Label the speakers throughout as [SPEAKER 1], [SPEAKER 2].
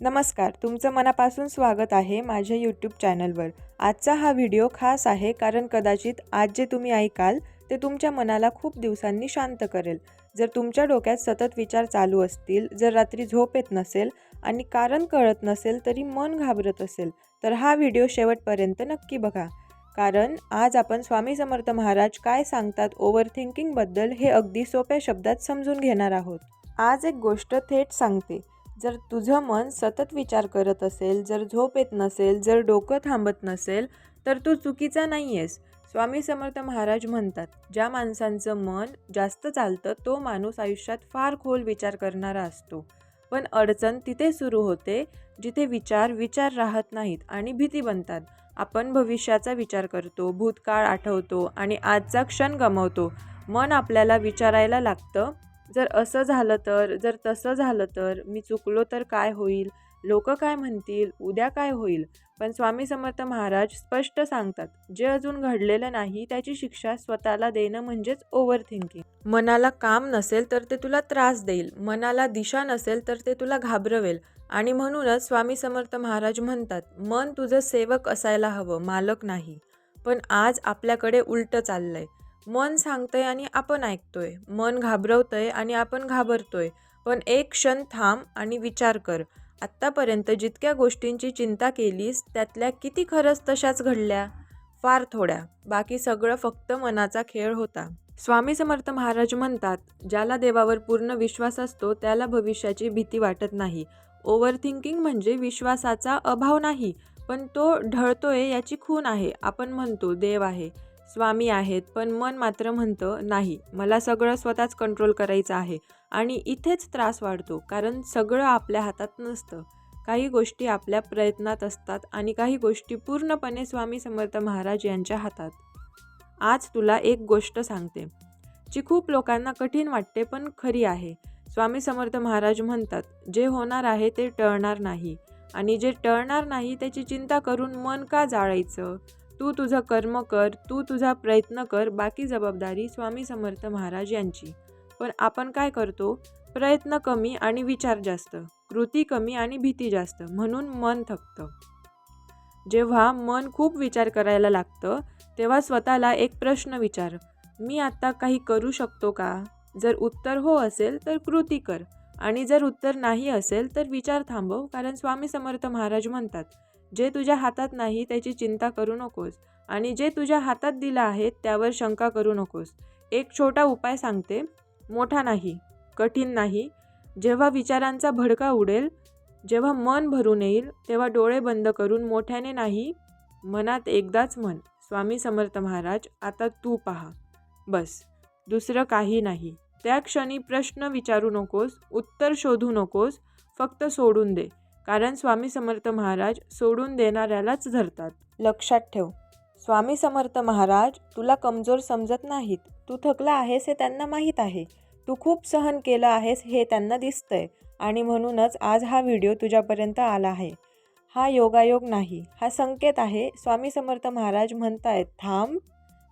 [SPEAKER 1] नमस्कार तुमचं मनापासून स्वागत आहे माझ्या यूट्यूब चॅनलवर आजचा हा व्हिडिओ खास आहे कारण कदाचित आज जे तुम्ही ऐकाल ते तुमच्या मनाला खूप दिवसांनी शांत करेल. जर तुमच्या डोक्यात सतत विचार चालू असतील जर रात्री झोप येत नसेल आणि कारण कळत नसेल तरी मन घाबरत असेल तर हा व्हिडिओ शेवटपर्यंत नक्की बघा. कारण आज आपण स्वामी समर्थ महाराज काय सांगतात ओव्हर थिंकिंगबद्दल हे अगदी सोप्या शब्दात समजून घेणार आहोत. आज एक गोष्ट थेट सांगते. जर तुझं मन सतत विचार करत असेल जर झोप येत नसेल जर डोकं थांबत नसेल तर तू चुकीचा नाही आहेस स्वामी समर्थ महाराज म्हणतात ज्या माणसांचं मन जास्त चालतं तो माणूस आयुष्यात फार खोल विचार करणारा असतो. पण अडचण तिथे सुरू होते जिथे विचार विचार राहत नाहीत आणि भीती बनतात. आपण भविष्याचा विचार करतो भूतकाळ आठवतो आणि आजचा क्षण गमावतो. मन आपल्याला विचारायला लागतं जर असं झालं तर जर तसं झालं तर मी चुकलो तर काय होईल? लोक काय म्हणतील? उद्या काय होईल? पण स्वामी समर्थ महाराज स्पष्ट सांगतात जे अजून घडलेलं नाही त्याची शिक्षा स्वतःला देणं म्हणजेच ओव्हर थिंकिंग मनाला काम नसेल तर ते तुला त्रास देईल. मनाला दिशा नसेल तर ते तुला घाबरवेल. आणि म्हणूनच स्वामी समर्थ महाराज म्हणतात मन तुझं सेवक असायला हवं मालक नाही. पण आज आपल्याकडे उलटं चाललंय. मन सांगतंय आणि आपण ऐकतोय. मन घाबरवतंय आणि आपण घाबरतोय. पण एक क्षण थांब आणि विचार कर. आत्तापर्यंत जितक्या गोष्टींची चिंता केलीस त्यातल्या किती खरंच तशाच घडल्या? फार थोड्या. बाकी सगळं फक्त मनाचा खेळ होता. स्वामी समर्थ महाराज म्हणतात ज्याला देवावर पूर्ण विश्वास असतो त्याला भविष्याची भीती वाटत नाही. ओव्हर थिंकिंग म्हणजे विश्वासाचा अभाव नाही पण तो ढळतोय याची खून आहे. आपण म्हणतो देव आहे. स्वामी आहेत पण मन मात्र म्हणतं नाही मला सगळं स्वतःच कंट्रोल करायचं आहे आणि इथेच त्रास वाढतो कारण सगळं आपल्या हातात नसतं. काही गोष्टी आपल्या प्रयत्नात असतात आणि काही गोष्टी पूर्णपणे स्वामी समर्थ महाराज यांच्या हातात. आज तुला एक गोष्ट सांगते जी खूप लोकांना कठीण वाटते पण खरी आहे. स्वामी समर्थ महाराज म्हणतात जे होणार आहे ते टळणार नाही आणि जे टळणार नाही त्याची चिंता करून मन का जाळायचं? तू तुझं कर्म कर तू तुझा प्रयत्न कर बाकी जबाबदारी स्वामी समर्थ महाराज यांची. पण आपण काय करतो? प्रयत्न कमी आणि विचार जास्त कृती कमी आणि भीती जास्त म्हणून मन थकतं. जेव्हा मन खूप विचार करायला लागतं तेव्हा स्वतःला एक प्रश्न विचार मी आत्ता काही करू शकतो का? जर उत्तर हो असेल तर कृती कर आणि जर उत्तर नाही असेल तर विचार थांबव कारण स्वामी समर्थ महाराज म्हणतात जे तुझ्या हातात नाही त्याची चिंता करू नकोस आणि जे तुझ्या हातात दिलं आहे त्यावर शंका करू नकोस. एक छोटा उपाय सांगते. मोठा नाही कठीण नाही. जेव्हा विचारांचा भडका उडेल जेव्हा मन भरून येईल तेव्हा डोळे बंद करून मोठ्याने नाही मनात एकदाच म्हण स्वामी समर्थ महाराज आता तू पहा. बस. दुसरं काही नाही. त्या क्षणी प्रश्न विचारू नकोस उत्तर शोधू नकोस फक्त सोडून दे. कारण स्वामी समर्थ महाराज सोडून देणाऱ्यालाच धरतात. लक्षात ठेव. स्वामी समर्थ महाराज तुला कमजोर समजत नाहीत. तू थकला आहेस हे त्यांना माहीत आहे. तू खूप सहन केलं आहेस हे त्यांना दिसतंय. आणि म्हणूनच आज हा व्हिडिओ तुझ्यापर्यंत आला आहे. हा योगायोग नाही. हा संकेत आहे. स्वामी समर्थ महाराज म्हणतायत थांब.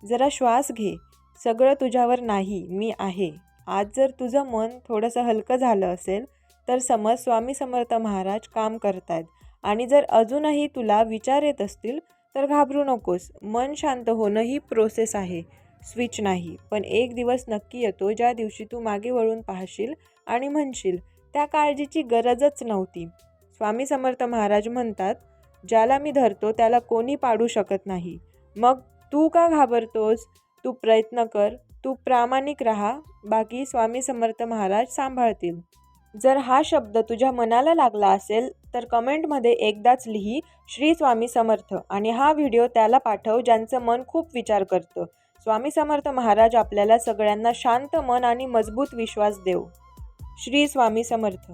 [SPEAKER 1] जरा श्वास घे. सगळं तुझ्यावर नाही. मी आहे. आज जर तुझं मन थोडंसं हलकं झालं असेल तर समज स्वामी समर्थ महाराज काम करतायत. आणि जर अजूनही तुला विचार येत असतील तर घाबरू नकोस. मन शांत होणं ही प्रोसेस आहे. स्विच नाही. पण एक दिवस नक्की येतो ज्या दिवशी तू मागे वळून पाहशील आणि म्हणशील त्या काळजीची गरजच नव्हती. स्वामी समर्थ महाराज म्हणतात ज्याला मी धरतो त्याला कोणी पाडू शकत नाही. मग तू का घाबरतोस? तू प्रयत्न कर. तू प्रामाणिक राहा. बाकी स्वामी समर्थ महाराज सांभाळतील. जर हा शब्द तुझ्या मनाला लागला असेल तर कमेंटमध्ये एकदाच लिही श्री स्वामी समर्थ. आणि हा व्हिडिओ त्याला पाठव ज्यांचं मन खूप विचार करतं. स्वामी समर्थ महाराज आपल्याला सगळ्यांना शांत मन आणि मजबूत विश्वास देव. श्री स्वामी समर्थ.